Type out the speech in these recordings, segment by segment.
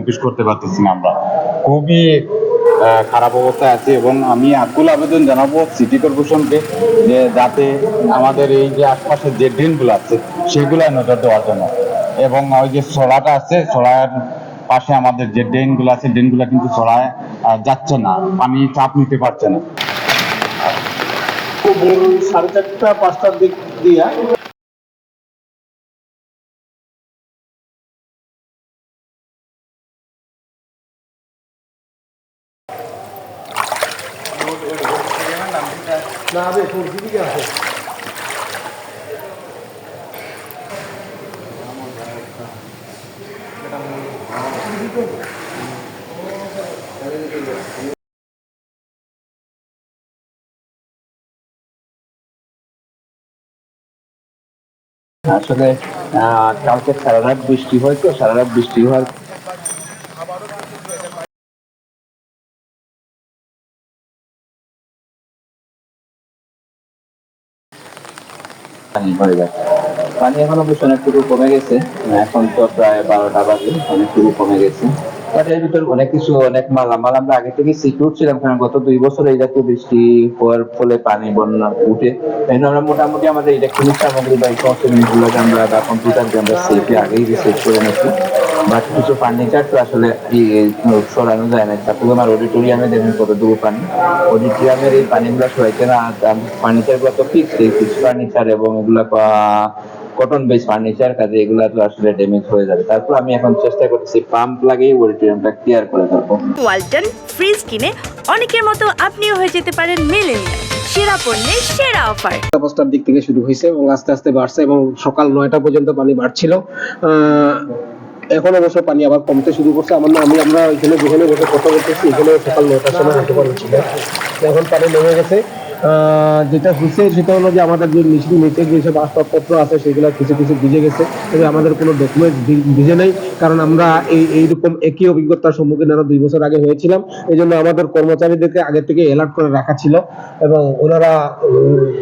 Office করতে পারতেছি না আমরা। খুবই খারাপ অবস্থায় আছি এবং আমি আকুল আবেদন জানাব সিটি কর্পোরেশনকে যে যাতে আমাদের এই যে আশপাশের যে ড্রেনগুলো আছে সেগুলো নজর দেওয়ার জন্য। এবং ওই যে সোলাটা আছে সোলার পাশে আমাদের যে ড্রেনগুলো আছে, ড্রেনগুলো কিন্তু সোলায় যাচ্ছে না। পানি চাপ নিতে পারছে না। সাড়ে চারটা, পাঁচটার দিক দিয়া না দিকে আছে আসলে কালকে সারা রাত বৃষ্টি হয় তো সারা রাত বৃষ্টি হওয়ার পানি হয়ে পানি এখন অবশ্য অনেকটুকু কমে গেছে এখন তো প্রায় বারোটা বাজে, অনেকটুকু কমে গেছে। এর অনেক কিছু, অনেক আমরা আগে থেকে সিকিউর ছিলাম কারণ গত দুই বছর এই জাতীয় বৃষ্টি হওয়ার ফলে পানি বন্যা উঠে। জন্য আমরা মোটামুটি আমাদের ইলেকট্রনিক সামগ্রী বা আমরা বা কম্পিউটার আমরা সেফে আগেই রিসেট করে নিচ্ছি বাট কিছু ফার্নিচার তো আসলে সরানো যায় না। তারপরে আমার অডিটোরিয়ামে দেখুন কতটুকু পানি অডিটোরিয়ামের এই পানিগুলো সরাইতে না ফার্নিচারগুলো তো ফিক্স এই ফিক্স ফার্নিচার এবং এগুলো কটন বেস ফার্নিচার কাজে এগুলো তো আসলে ড্যামেজ হয়ে যাবে। তারপর আমি এখন চেষ্টা করতেছি পাম্প লাগিয়ে অডিটোরিয়ামটা ক্লিয়ার করে দেবো। ওয়ালটন ফ্রিজ কিনে অনেকের মতো আপনিও হয়ে যেতে পারেন মেলেনিয়া সেরা পণ্যের সেরা অফার। পাঁচটার দিক থেকে শুরু হয়েছে এবং আস্তে আস্তে বাড়ছে এবং সকাল নয়টা পর্যন্ত পানি বাড়ছিল। আহ, এখন অবশ্য পানি আবার কমতে শুরু করছে। আমার না, আমি, আমরা এখানে যেখানে বসে কথা বলতেছি, এখানে সকাল নয়টার সময় হাঁটতে পারছি এখন পানি নেমে গেছে। যেটা হচ্ছে সেটা হলো যে আমাদের যে নিচে নিচে যেসব আসবাবপত্র আছে, সেগুলো কিছু কিছু ভিজে গেছে। তবে আমাদের কোনো ডকুমেন্ট ভিজে নেই, কারণ আমরা এই, এইরকম একই অভিজ্ঞতার সম্মুখীন আরও দুই বছর আগে হয়েছিলাম। এই জন্য আমাদের কর্মচারীদেরকে আগে থেকে অ্যালার্ট করে রাখা ছিল এবং ওনারা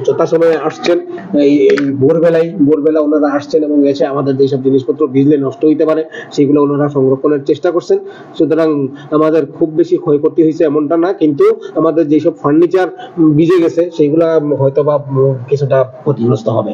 যথাসময়ে আসছেন। এই এই ভোরবেলায়, ভোরবেলা ওনারা আসছেন এবং এসে আমাদের যেসব জিনিসপত্র ভিজলে নষ্ট হইতে পারে, সেগুলো ওনারা সংরক্ষণের চেষ্টা করছেন। সুতরাং আমাদের খুব বেশি ক্ষয়ক্ষতি হয়েছে এমনটা না, কিন্তু আমাদের যেসব ফার্নিচার ভিজে গেছে সেগুলা হয়তো বা কিছুটা ক্ষতিগ্রস্ত হবে।